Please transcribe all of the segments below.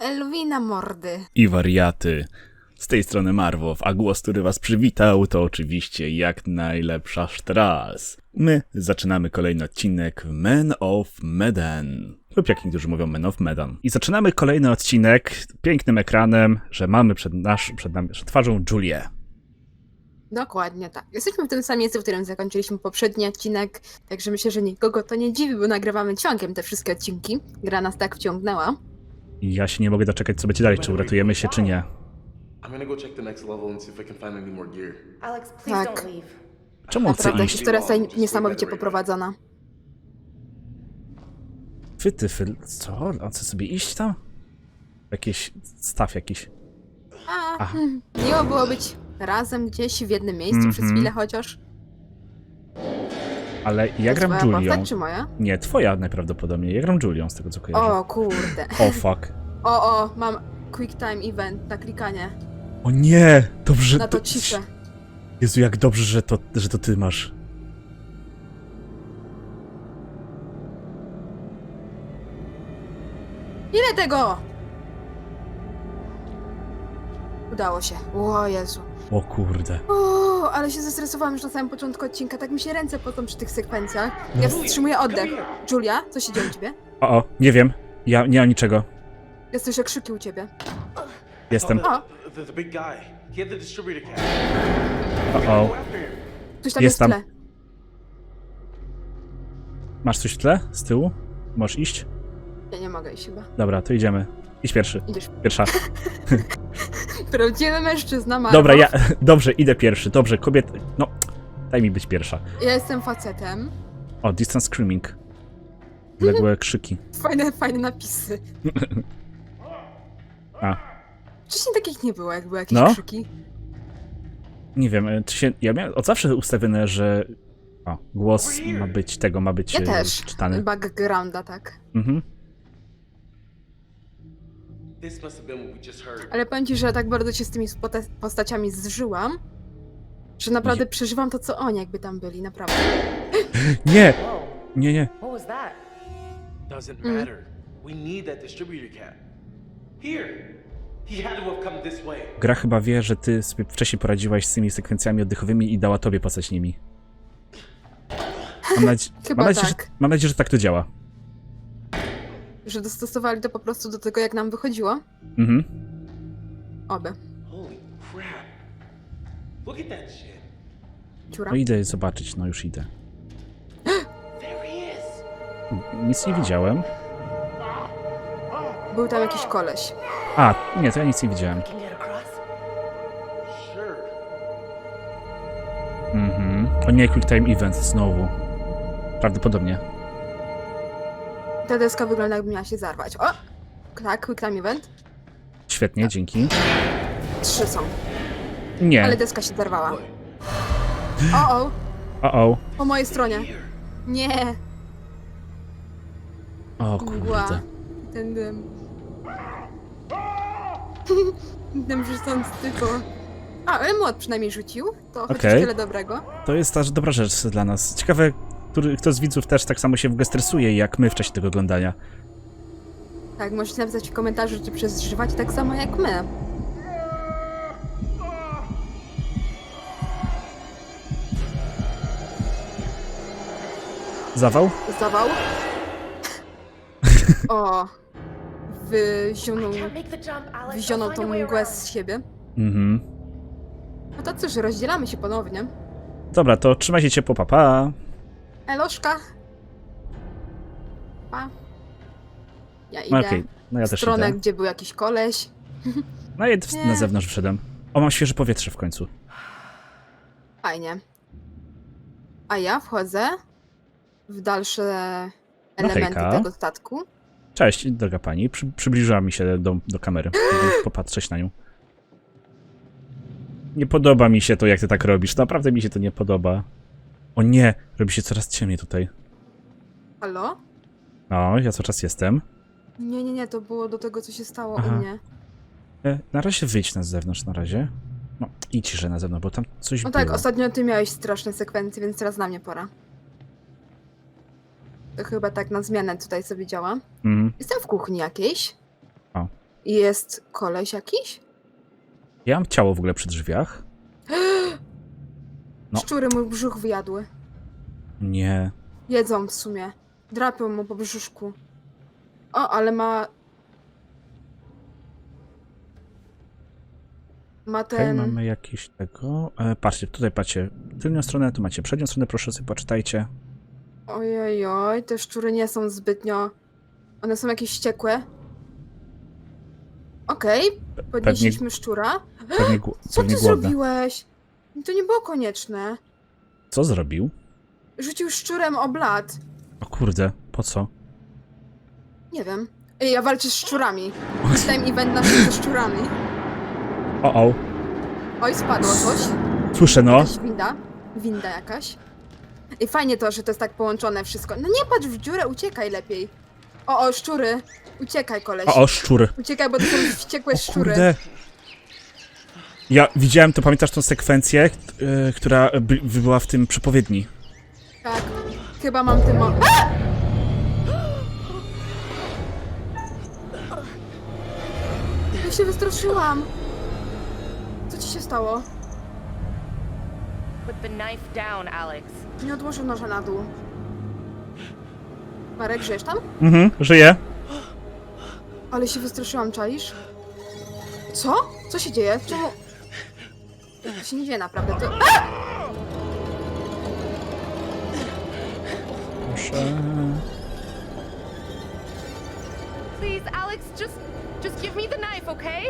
Elwina mordy. i wariaty. Z tej strony Marwow, a głos, który was przywitał, to oczywiście jak najlepsza Stras. My zaczynamy kolejny odcinek Men of Medan. Lub jak niektórzy mówią Men of Medan. I zaczynamy kolejny odcinek pięknym ekranem, że mamy przed, nasz, przed, nami, przed twarzą Julię. Dokładnie tak. Jesteśmy w tym samym miejscu, w którym zakończyliśmy poprzedni odcinek, także myślę, że nikogo to nie dziwi, bo nagrywamy ciągiem te wszystkie odcinki. Gra nas tak wciągnęła. I ja się nie mogę doczekać, co będzie dalej, czy uratujemy się, czy nie. I'm gonna go check the next level and see if I can find any more gear. Alex, please Tak. don't leave. Czemu on chce Naprawdę, iść? historia jest niesamowicie poprowadzona. Wytyfy, co? On chce sobie iść tam? Jakiś staw jakiś. A, Aha. hmm, miło było być razem gdzieś w jednym miejscu przez Mhm. chwilę chociaż. Ale ja gram twoja Julią. postać czy moja? Nie, twoja najprawdopodobniej. Ja gram Julią, z tego co kojarzę. O kurde. O fuck. O, o, mam quick time event na klikanie. O nie! Dobrze. Na to ciszę. Jezu, jak dobrze, że to, że to ty masz. Ile tego? Udało się. O Jezu. O kurde. O, ale się zestresowałam już na samym początku odcinka, tak mi się ręce potą przy tych sekwencjach. Ja wstrzymuję oddech. Julia, co się dzieje u ciebie? O, o, nie wiem. Ja nie mam niczego. Ja słyszę krzyki u ciebie. Jestem. O, The, the big guy. He had the distributor cap. O, o. Go after him. ktoś tam Jest jest, tam. w tle. Masz coś w tle? Z tyłu? Możesz iść? Ja nie mogę iść chyba. Dobra, to idziemy. Idź pierwszy. Idziesz. Pierwsza. Prawdziwy mężczyzna ma. Dobra, ja. Dobrze, idę pierwszy. Dobrze, kobiet. No, daj mi być pierwsza. Ja jestem facetem. O, distance screaming. Ległe krzyki. Fajne, fajne napisy. A, Wcześniej takich nie było, jak były jakieś No. krzyki. nie wiem, e, czy się. Ja miałem od zawsze ustawione, że. O, głos ma być tego, ma być Ja e, też. czytany. Backgrounda, tak. Mhm. This must have been what we just heard. Ale powiem ci, że tak bardzo się z tymi spota- postaciami zżyłam, że naprawdę przeżywam to, co oni jakby tam byli, naprawdę. Nie! Whoa, Nie, nie. what was that? Doesn't Mm. matter. We need that distributor cap. Here. He had to have come this way. Gra chyba wie, że ty sobie wcześniej poradziłaś z tymi sekwencjami oddechowymi i dała tobie postać nimi. Mam, nadzie- Chyba mam, nadzieję, tak. że, mam nadzieję, że tak to działa. Że dostosowali to po prostu do tego, jak nam wychodziło. Mhm. Oby. Ciura. No idę zobaczyć, no już idę. Nic nie widziałem. Był tam jakiś koleś. A, nie, to ja nic nie widziałem. Mhm. O nie, Quick Time Event znowu. Prawdopodobnie. Ta deska wygląda jakby miała się zarwać. O! Tak, quick time event. Świetnie, dzięki. Trzy są, Nie. ale deska się zarwała. O, o, O, o. po mojej stronie. Nie, O mgła. kurde. Ten dym. Dym rzucący tylko. A, ale młot przynajmniej rzucił. To chociaż Okej. tyle dobrego. To jest też dobra rzecz dla nas. Ciekawe, który, kto z widzów też tak samo się w ogóle stresuje jak my w czasie tego oglądania. Tak, możecie napisać w komentarzu, czy przeżywacie tak samo jak my. Zawał? Zdawał? O. Wyzionął, wyzionął tą mgłę z siebie. Mhm. No to cóż, rozdzielamy się ponownie. Dobra, to trzymaj się ciepło, papa. Eloszka. Pa. Ja No idę okej, no ja w też stronę, idę. gdzie był jakiś koleś. No i w- Nie. na zewnątrz wszedłem. O, mam świeże powietrze w końcu. Fajnie. A ja wchodzę w dalsze elementy hejka. tego statku. Cześć, droga pani. Przy, przybliżyła mi się do, do kamery, żeby popatrzeć na nią. Nie podoba mi się to, jak ty tak robisz. Naprawdę mi się to nie podoba. O nie, robi się coraz ciemniej tutaj. Halo? No, ja cały czas jestem. Nie, nie, nie, to było do tego, co się stało Aha. u mnie. E, na razie wyjdź na zewnątrz, na razie. No, idź że na zewnątrz, bo tam coś No było. tak, ostatnio ty miałeś straszne sekwencje, więc teraz na mnie pora. To chyba tak na zmianę tutaj sobie działa. Mhm. Jestem w kuchni jakiejś. O. Jest koleś jakiś? Ja mam ciało w ogóle przy drzwiach. No. Szczury mój brzuch wyjadły. Nie. Jedzą w sumie. Drapią mu po brzuszku. O, ale ma... Ma ten... mamy jakieś tego. E, patrzcie, tutaj patrzcie. Tylnią stronę, tu macie przednią stronę, proszę sobie poczytajcie. Ojej, oj, te szczury nie są zbytnio... One są jakieś wściekłe. Okej, podnieśliśmy szczura. Pewnie, Co pewnie ty głodne. zrobiłeś? To nie było konieczne. Co zrobił? Rzucił szczurem o blat. O kurde, po co? Nie wiem. Ej, ja walczę z szczurami. Time event na ze szczurami. O, o. Oj, spadło coś. Słyszę no. Jakaś winda. Winda jakaś. I fajnie to, że to jest tak połączone wszystko. No nie patrz w dziurę, uciekaj lepiej. O, o, szczury. Uciekaj, koleś. O, o, szczur. Uciekaj, bo to są wściekłe O szczury. kurde. Ja widziałem, to pamiętasz tą sekwencję, e, która by, była w tym przepowiedni. Tak. Chyba mam tym... Ja się wystraszyłam. Co ci się stało? Put the knife down, Alex. Nie odłożył noża na dół. Marek, żyjesz tam? Mhm, żyje. Ale się wystraszyłam, czaisz? Co? Co się dzieje? Czemu... To się nie dzieje naprawdę, to... Proszę. Please, Alex, just just give me the knife, okay?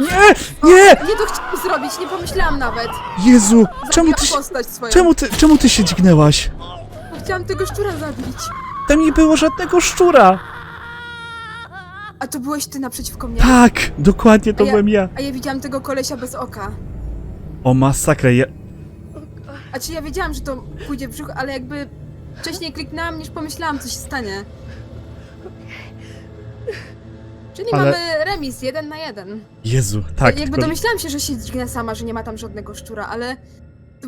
Nie! Nie! Nie to chciałam zrobić, nie pomyślałam nawet. Jezu! Czemu ty, się, postać swoją. czemu ty, czemu ty się dźgnęłaś? Bo Chciałam tego szczura zabić. Tam nie było żadnego szczura! To byłeś ty naprzeciwko mnie. Tak! Dokładnie to A ja- byłem ja. A ja widziałam tego kolesia bez oka. O masakra, ja... A czy ja wiedziałam, że to pójdzie w brzuch, ale jakby wcześniej kliknęłam niż pomyślałam, co się stanie. Czyli Ale- mamy remis, jeden na jeden. Jezu, tak. jakby tylko- domyślałam się, że się dźgnę sama, że nie ma tam żadnego szczura, ale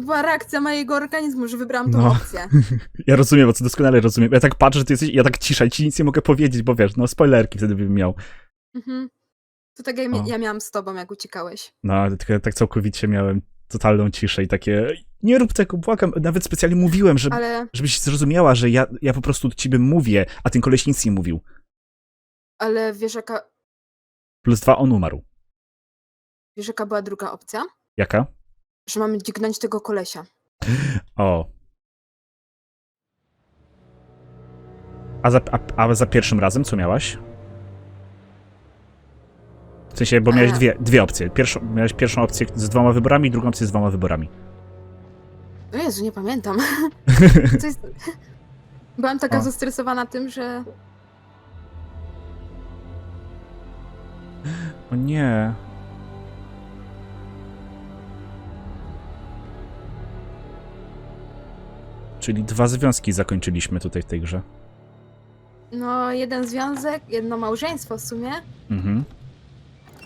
była reakcja mojego organizmu, że wybrałam tą No. opcję. Ja rozumiem, bo co doskonale rozumiem. Ja tak patrzę, że ty jesteś, ja tak ciszej, ci nic nie mogę powiedzieć, bo wiesz, no spoilerki wtedy bym miał. Mhm. To tak jak O. ja miałam z tobą, jak uciekałeś. No, ale tylko tak całkowicie miałem totalną ciszę i takie, nie rób tego, błagam. Nawet specjalnie mówiłem, żeby, Ale, żebyś zrozumiała, że ja, ja po prostu do ciebie mówię, a ten koleś nic nie mówił. ale wiesz jaka, Plus dwa, on umarł. wiesz jaka była druga opcja? Jaka? Że mamy dźgnąć tego kolesia. O. A za, a, a za pierwszym razem co miałaś? W sensie, bo miałeś E. dwie, dwie opcje. Pierwszą, miałeś pierwszą opcję z dwoma wyborami, drugą opcję z dwoma wyborami. O Jezu, nie pamiętam. Co jest... Byłam taka O. zestresowana tym, że O nie. Czyli dwa związki zakończyliśmy tutaj w tej grze. no jeden związek, jedno małżeństwo w sumie, Mhm.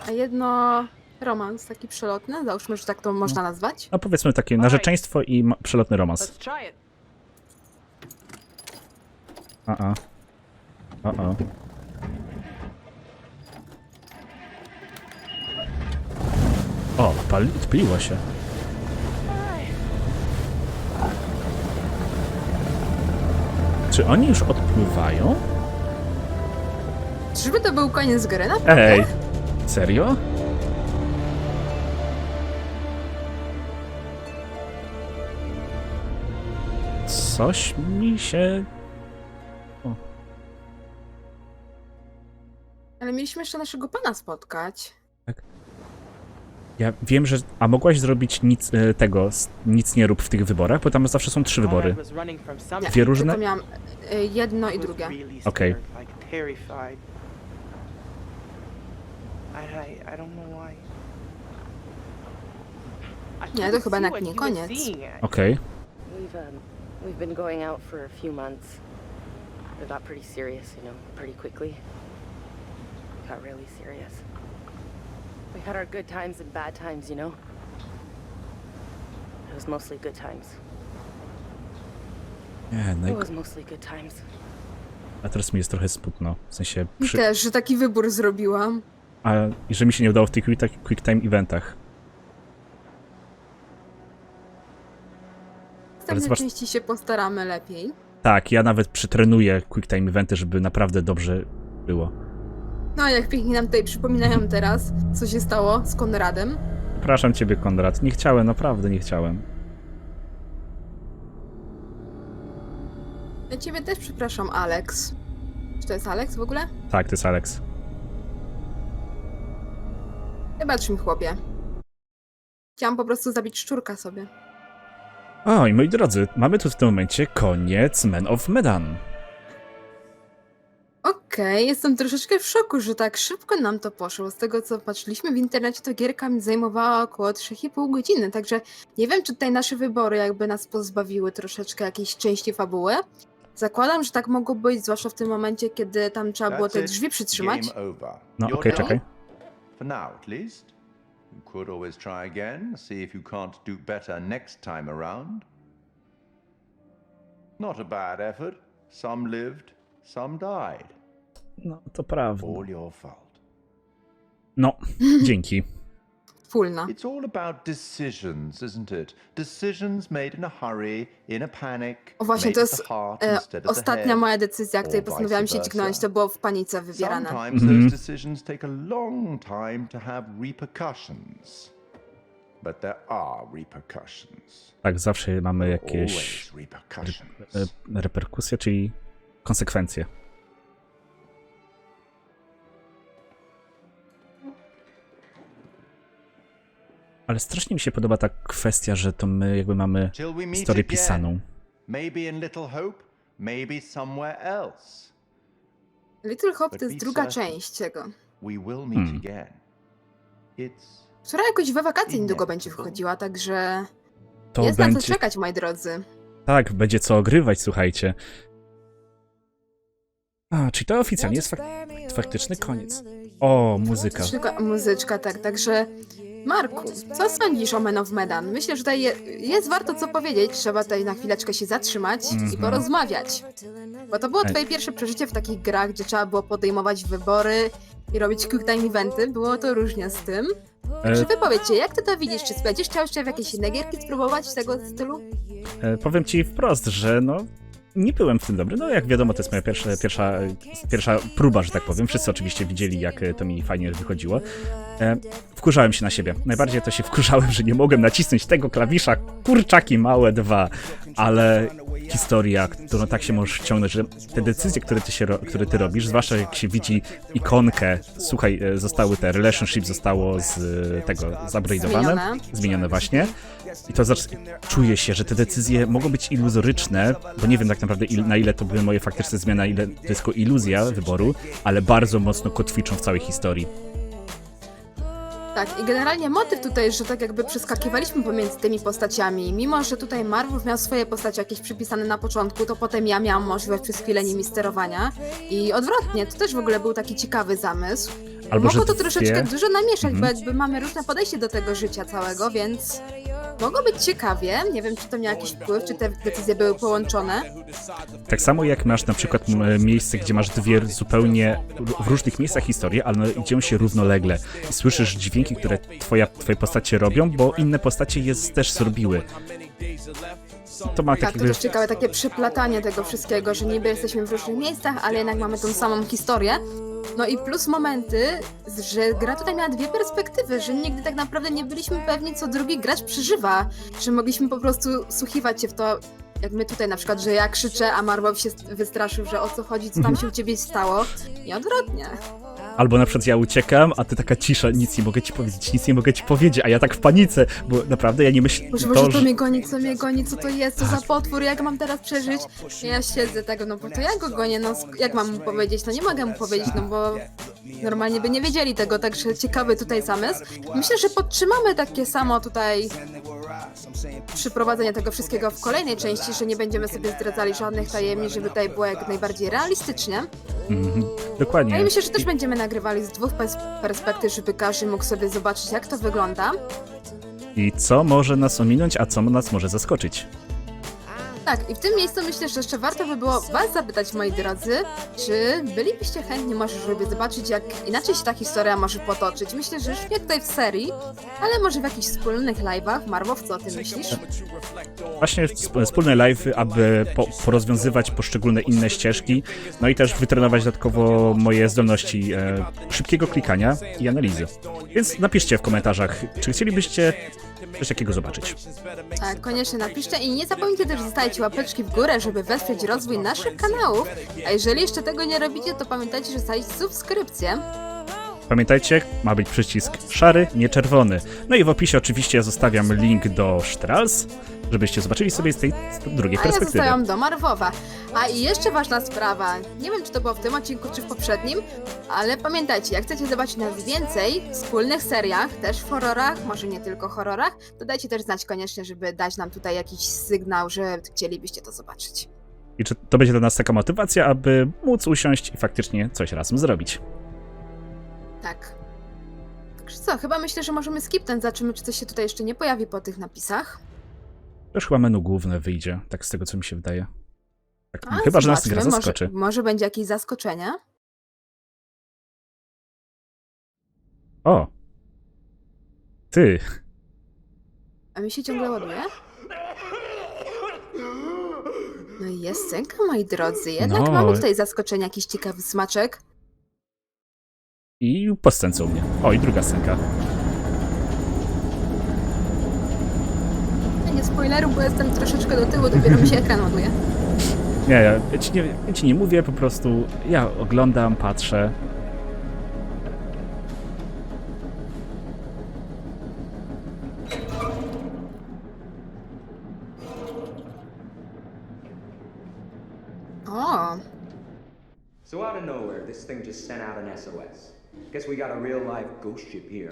a jedno romans taki przelotny, załóżmy, że tak to można nazwać. No powiedzmy takie narzeczeństwo i ma- przelotny romans. Let's try it. A a. O o. O, pali, odpaliło się. Czy oni już odpływają? Czyżby to był koniec gry, naprawdę? Ej, serio? Coś mi się. Ale mieliśmy jeszcze naszego pana spotkać. Ja wiem, że. A mogłaś zrobić nic e, tego, s- nic nie rób w tych wyborach, bo tam zawsze są trzy wybory. Something. Dwie różne? Tylko miałam y, jedno i drugie. I Nie, to chyba what nie koniec. Okej. We've um, we've been going out for a few months. It got pretty serious, you know, pretty quickly. It got really serious. We had our good times and bad times, you know. It was mostly good times. Nie, no i... It was mostly good times. A teraz mi jest trochę smutno. W sensie... Mi Przy... też, że taki wybór zrobiłam. A i że mi się nie udało w tych quick, quick time eventach. Następne zobacz- części się postaramy lepiej. Tak, ja nawet przytrenuję quick time eventy, żeby naprawdę dobrze było. No jak pięknie nam tutaj przypominają teraz, co się stało z Konradem. Przepraszam ciebie, Konrad. Nie chciałem, naprawdę nie chciałem. Ja ciebie też przepraszam, Alex. Czy to jest Alex w ogóle? Tak, to jest Alex. Wybacz mi, chłopie. Chciałam po prostu zabić szczurka sobie. O, i moi drodzy, mamy tu w tym momencie koniec Men of Medan. Okej, jestem troszeczkę w szoku, że tak szybko nam to poszło. Z tego co patrzyliśmy w internecie, to gierka mi zajmowała około 3,5 godziny, także nie wiem, czy tutaj nasze wybory jakby nas pozbawiły troszeczkę jakiejś części fabuły. Zakładam, że tak mogło być, zwłaszcza w tym momencie, kiedy tam trzeba było te That's it. drzwi przytrzymać. Game over. No, You're okej, done. czekaj. For now, at least. You could always try again, see if you can't do better next time around. Not a bad effort. Some lived, some died. No, to prawda. All your fault. No, dzięki. Fulna. It's all about decisions, isn't it? Decisions made in a hurry, in a panic. O właśnie, to jest e, ostatnia moja decyzja, której postanowiłam się dźgnąć, to było w panice wybierane. Sometimes Mhm. those decisions take a long time to have repercussions. But there are repercussions. Tak, zawsze mamy jakieś Always repercussions. e, reperkusje, czyli konsekwencje. Ale strasznie mi się podoba ta kwestia, że to my jakby mamy historię pisaną. Maybe in Little Hope, maybe somewhere else. Little Hope to jest druga część tego, We will meet Hmm. again. It's która jakoś we wakacje niedługo będzie wchodziła, także To jest na co będzie. czekać, moi drodzy. Tak, będzie co ogrywać, słuchajcie. A, czyli to oficjalnie jest fak faktyczny koniec. O, muzyka. Muzyczka, tak, także Marku, co sądzisz o Men of Medan? Myślę, że tutaj je, jest warto co powiedzieć, trzeba tutaj na chwileczkę się zatrzymać i Mhm. porozmawiać. Bo to było twoje pierwsze przeżycie w takich grach, gdzie trzeba było podejmować wybory i robić quick time eventy, było to różnie z tym. E, wypowiedz się, jak ty to widzisz? Czy będziesz chciał jeszcze w jakieś inne gierki spróbować tego stylu? e, powiem ci wprost, że no. Nie byłem w tym dobry. No, jak wiadomo, to jest moja pierwsza, pierwsza, pierwsza próba, że tak powiem. Wszyscy oczywiście widzieli, jak to mi fajnie wychodziło. E, wkurzałem się na siebie. Najbardziej to się wkurzałem, że nie mogłem nacisnąć tego klawisza. Kurczaki małe dwa. Ale historia, którą tak się możesz ciągnąć, że te decyzje, które ty, się które ty robisz, zwłaszcza jak się widzi ikonkę, słuchaj, e, zostały te relationship zostało z tego Zmienione. zmienione właśnie. I to zac- czuje się, że te decyzje mogą być iluzoryczne, bo nie wiem tak naprawdę il- na ile to były moje faktyczne zmiany, a ile to jest tylko iluzja wyboru, ale bardzo mocno kotwiczą w całej historii. Tak, i generalnie motyw tutaj jest, że tak jakby przeskakiwaliśmy pomiędzy tymi postaciami. Mimo, że tutaj Marvel miał swoje postacie jakieś przypisane na początku, to potem ja miałam możliwość przez chwilę nimi sterowania. I odwrotnie, to też w ogóle był taki ciekawy zamysł. Albo, Mogło to dwie- troszeczkę dużo namieszać, Mhm. bo jakby mamy różne podejście do tego życia całego, więc mogło być ciekawie. Nie wiem, czy to miało jakiś wpływ, czy te decyzje były połączone. Tak samo jak masz na przykład miejsce, gdzie masz dwie zupełnie w różnych miejscach historii, ale dzieją się równolegle. I słyszysz dźwięki, które twoja, twoje postacie robią, bo inne postacie je też zrobiły. To ma Tak, takiego... to też ciekawe takie przeplatanie tego wszystkiego, że niby jesteśmy w różnych miejscach, ale jednak mamy tą samą historię. No i plus momenty, że gra tutaj miała dwie perspektywy, że nigdy tak naprawdę nie byliśmy pewni, co drugi gracz przeżywa, że mogliśmy po prostu słuchiwać się w to, jak my tutaj na przykład, że ja krzyczę, a Marvel się wystraszył, że o co chodzi, co tam się u ciebie stało i odwrotnie. Albo na przykład ja uciekam, a ty taka cisza, nic nie mogę ci powiedzieć, nic nie mogę ci powiedzieć, a ja tak w panice, bo naprawdę ja nie myślę, Boże, Boże, to mnie goni, co mnie goni, co to jest, co za potwór, jak mam teraz przeżyć? Ja siedzę tego, no bo to ja go gonię, no jak mam mu powiedzieć? No nie mogę mu powiedzieć, no bo normalnie by nie wiedzieli tego, także ciekawy tutaj zamysł. Myślę, że podtrzymamy takie samo tutaj przyprowadzenie tego wszystkiego w kolejnej części, że nie będziemy sobie zdradzali żadnych tajemnic, żeby tutaj było jak najbardziej realistycznie. Mhm, dokładnie. i myślę, że też będziemy nagrywali z dwóch pers- perspektyw, żeby każdy mógł sobie zobaczyć, jak to wygląda. I co może nas ominąć, a co nas może zaskoczyć. Tak, i w tym miejscu myślę, że jeszcze warto by było Was zapytać, moi drodzy, czy bylibyście chętni może, żeby zobaczyć, jak inaczej się ta historia może potoczyć? Myślę, że już nie tutaj w serii, ale może w jakichś wspólnych live'ach. Marwow, co o tym myślisz? Właśnie sp- wspólne live, aby po, porozwiązywać poszczególne inne ścieżki, no i też wytrenować dodatkowo moje zdolności e, szybkiego klikania i analizy. Więc napiszcie w komentarzach, czy chcielibyście coś takiego zobaczyć. Tak, koniecznie napiszcie i nie zapomnijcie też zostawić łapeczki w górę, żeby wesprzeć rozwój naszych kanałów. A jeżeli jeszcze tego nie robicie, to pamiętajcie, że zostawić subskrypcję. Pamiętajcie, ma być przycisk szary, nie czerwony. No i w opisie oczywiście zostawiam link do Strals, żebyście zobaczyli sobie z tej z drugiej A ja perspektywy. zostawiam do Marwowa. A i jeszcze ważna sprawa. Nie wiem, czy to było w tym odcinku, czy w poprzednim, ale pamiętajcie, jak chcecie zobaczyć nas więcej w wspólnych seriach, też w horrorach, może nie tylko horrorach, to dajcie też znać koniecznie, żeby dać nam tutaj jakiś sygnał, że chcielibyście to zobaczyć. I czy to będzie dla nas taka motywacja, aby móc usiąść i faktycznie coś razem zrobić. Tak. Także co, chyba myślę, że możemy skipnąć, zobaczymy, czy coś się tutaj jeszcze nie pojawi po tych napisach. To już chyba menu główne wyjdzie, tak z tego co mi się wydaje. Tak, A, chyba, że nas gra zaskoczy. Może, może będzie jakieś zaskoczenie? O! Ty! A mi się ciągle ładuje? No i jest scenka, moi drodzy. Jednak No. mamy tutaj zaskoczenie, jakiś ciekawy smaczek. I po scence u mnie. O, i druga scenka. Nie spoileru, bo jestem troszeczkę do tyłu, dopiero mi się ekran ładuje. Nie, ja, ci nie, ja ci nie mówię, po prostu ja oglądam, patrzę. O, So out of nowhere, this thing just sent out an SOS. Guess we got a real life ghost ship here.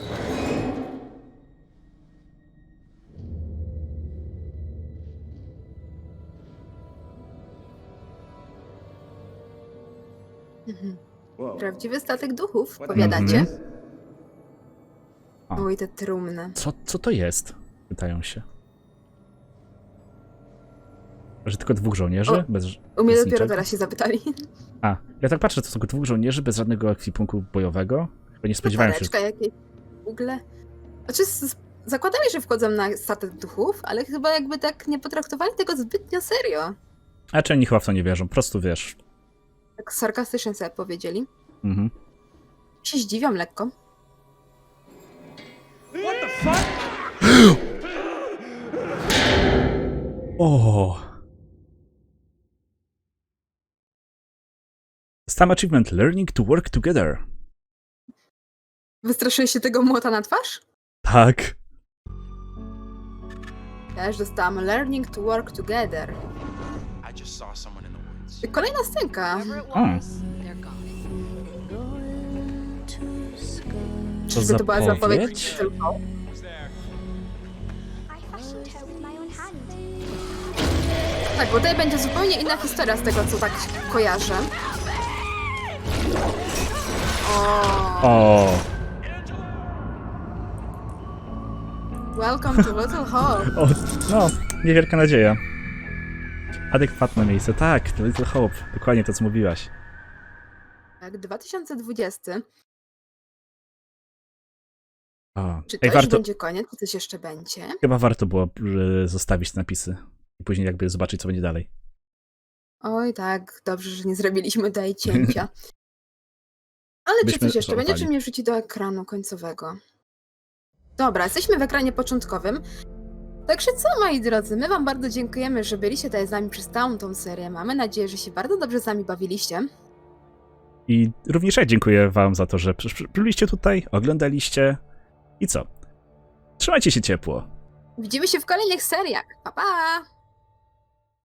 Whoa. prawdziwy statek duchów, powiadacie? this? O. Oj, te trumny. Co, co to jest? Pytają się. Że tylko dwóch żołnierzy? O, bez, U mnie bez dopiero niczego? teraz się zapytali. A, ja tak patrzę, to są tylko dwóch żołnierzy bez żadnego ekwipunku bojowego. Bo nie spodziewałem się, że... Jakieś w ogóle. Znaczy, zakładali, że wchodzą na statek duchów, ale chyba jakby tak nie potraktowali tego zbytnio serio. A czy oni chyba w to nie wierzą, po prostu wiesz. Tak sarkastycznie sobie powiedzieli. Mhm. Się zdziwią lekko. O! Stam achievement Learning to Work Together. Wystraszyłeś się tego młota na twarz? Tak. Też dostałam Learning to Work Together. I just saw woods. Kolejna scenka. O, co Czyżby to była zapowiedź? zapowiedź? Tylko. I fashioned her with my own hand. Tak, bo tutaj będzie zupełnie inna historia z tego, co tak kojarzę. O, O, welcome to Little Hope. o, no, niewielka nadzieja. Adekwatne miejsce, tak, to Little Hope, dokładnie to, co mówiłaś. Tak, 2020. O, Czy to ej, już warto, będzie koniec, czy coś jeszcze będzie? chyba warto było zostawić te napisy i później jakby zobaczyć, co będzie dalej. Oj, tak, dobrze, że nie zrobiliśmy tutaj cięcia. Ale czy Byśmy coś jeszcze będzie, załapali. czy mnie rzuci do ekranu końcowego? Dobra, jesteśmy w ekranie początkowym. Także co, moi drodzy, my wam bardzo dziękujemy, że byliście tutaj z nami przez całą tą serię. Mamy nadzieję, że się bardzo dobrze z nami bawiliście. I również ja dziękuję wam za to, że byliście tutaj, oglądaliście i co? Trzymajcie się ciepło. Widzimy się w kolejnych seriach. Pa, pa!